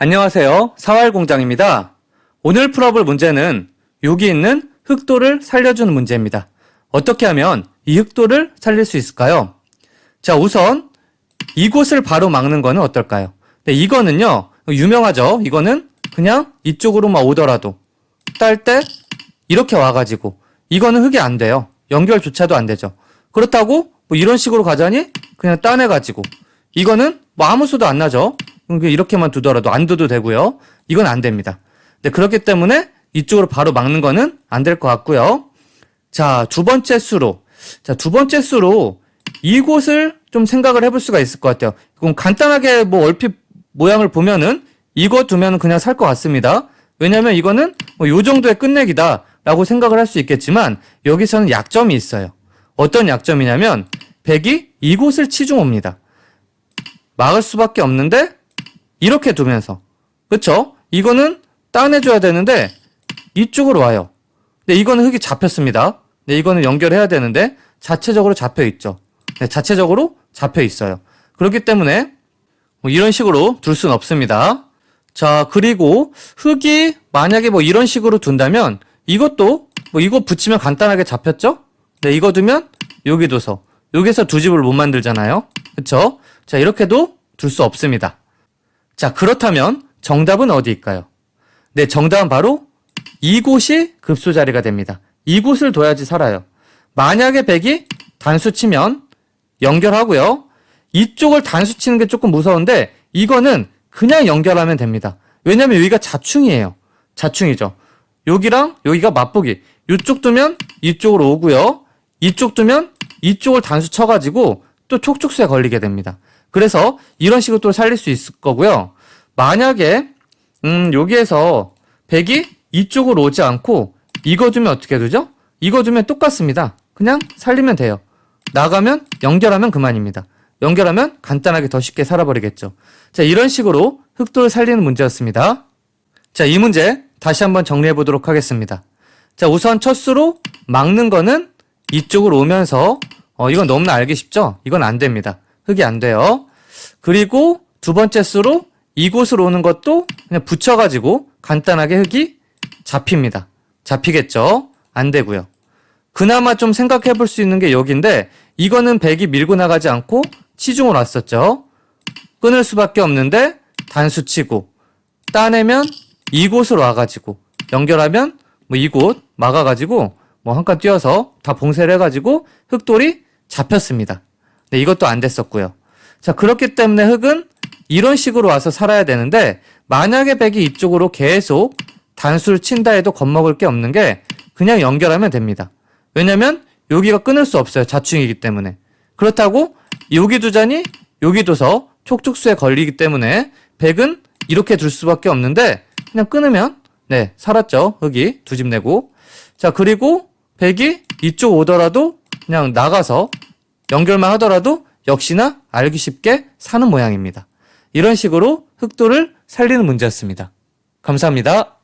안녕하세요. 사활공장입니다. 오늘 풀어볼 문제는 여기 있는 흑도를 살려주는 문제입니다. 어떻게 하면 이 흑도를 살릴 수 있을까요? 자, 우선 이곳을 바로 막는 거는 어떨까요? 네, 이거는요, 유명하죠? 이거는 그냥 이쪽으로만 오더라도 딸 때 이렇게 와가지고 이거는 흑이 안 돼요. 연결조차도 안 되죠. 그렇다고 뭐 이런 식으로 가자니 그냥 따내가지고 이거는 뭐 아무 수도 안 나죠. 이렇게만 두더라도 안 둬도 되고요. 이건 안 됩니다. 네, 그렇기 때문에 이쪽으로 바로 막는 거는 안 될 것 같고요. 자, 두 번째 수로. 자, 두 번째 수로 이곳을 좀 생각을 해볼 수가 있을 것 같아요. 그럼 간단하게 뭐 얼핏 모양을 보면은 이거 두면은 그냥 살 것 같습니다. 왜냐면 이거는 뭐 요 정도의 끝내기다 라고 생각을 할 수 있겠지만 여기서는 약점이 있어요. 어떤 약점이냐면 백이 이곳을 치중 옵니다. 막을 수밖에 없는데 이렇게 두면서 그쵸? 이거는 따내줘야 되는데 이쪽으로 와요. 근데 이거는 흙이 잡혔습니다. 네, 이거는 연결해야 되는데 자체적으로 잡혀 있죠. 네, 자체적으로 잡혀 있어요. 그렇기 때문에 뭐 이런 식으로 둘 수는 없습니다. 자, 그리고 흙이 만약에 뭐 이런 식으로 둔다면 이것도 뭐 이거 붙이면 간단하게 잡혔죠? 네, 이거 두면 여기 둬서 여기서 두 집을 못 만들잖아요. 그쵸? 자, 이렇게도 둘 수 없습니다. 자, 그렇다면 정답은 어디일까요? 네, 정답은 바로 이곳이 급소 자리가 됩니다. 이곳을 둬야지 살아요. 만약에 100이 단수 치면 연결하고요. 이쪽을 단수 치는 게 조금 무서운데 이거는 그냥 연결하면 됩니다. 왜냐면 여기가 자충이에요. 자충이죠. 여기랑 여기가 맞보기. 이쪽 두면 이쪽으로 오고요. 이쪽 두면 이쪽을 단수 쳐가지고 또 촉촉수에 걸리게 됩니다. 그래서 이런 식으로 또 살릴 수 있을 거고요. 만약에 음 여기에서 백이 이쪽으로 오지 않고 이거 두면 어떻게 되죠? 이거 두면 똑같습니다. 그냥 살리면 돼요. 나가면 연결하면 그만입니다. 연결하면 간단하게 더 쉽게 살아버리겠죠. 자, 이런 식으로 흑도를 살리는 문제였습니다. 자, 이 문제 다시 한번 정리해 보도록 하겠습니다. 자, 우선 첫 수로 막는 거는 이쪽으로 오면서 어, 이건 너무나 알기 쉽죠? 이건 안 됩니다. 흑이 안 돼요. 그리고 두 번째 수로 이곳으로 오는 것도 그냥 붙여가지고 간단하게 흑이 잡힙니다. 잡히겠죠? 안 되고요. 그나마 좀 생각해 볼 수 있는 게 여기인데 이거는 백이 밀고 나가지 않고 치중으로 왔었죠. 끊을 수밖에 없는데 단수 치고 따내면 이곳으로 와가지고 연결하면 뭐 이곳 막아가지고 뭐 한 칸 뛰어서 다 봉쇄를 해가지고 흑돌이 잡혔습니다. 네, 이것도 안 됐었고요. 자 그렇기 때문에 흑은 이런 식으로 와서 살아야 되는데 만약에 백이 이쪽으로 계속 단수를 친다 해도 겁먹을 게 없는 게 그냥 연결하면 됩니다. 왜냐면 여기가 끊을 수 없어요. 자충이기 때문에. 그렇다고 여기 두자니 여기 둬서 촉촉수에 걸리기 때문에 백은 이렇게 둘 수밖에 없는데 그냥 끊으면 네 살았죠. 흙이 두 집 내고 자 그리고 백이 이쪽 오더라도 그냥 나가서 연결만 하더라도 역시나 알기 쉽게 사는 모양입니다. 이런 식으로 흑도를 살리는 문제였습니다. 감사합니다.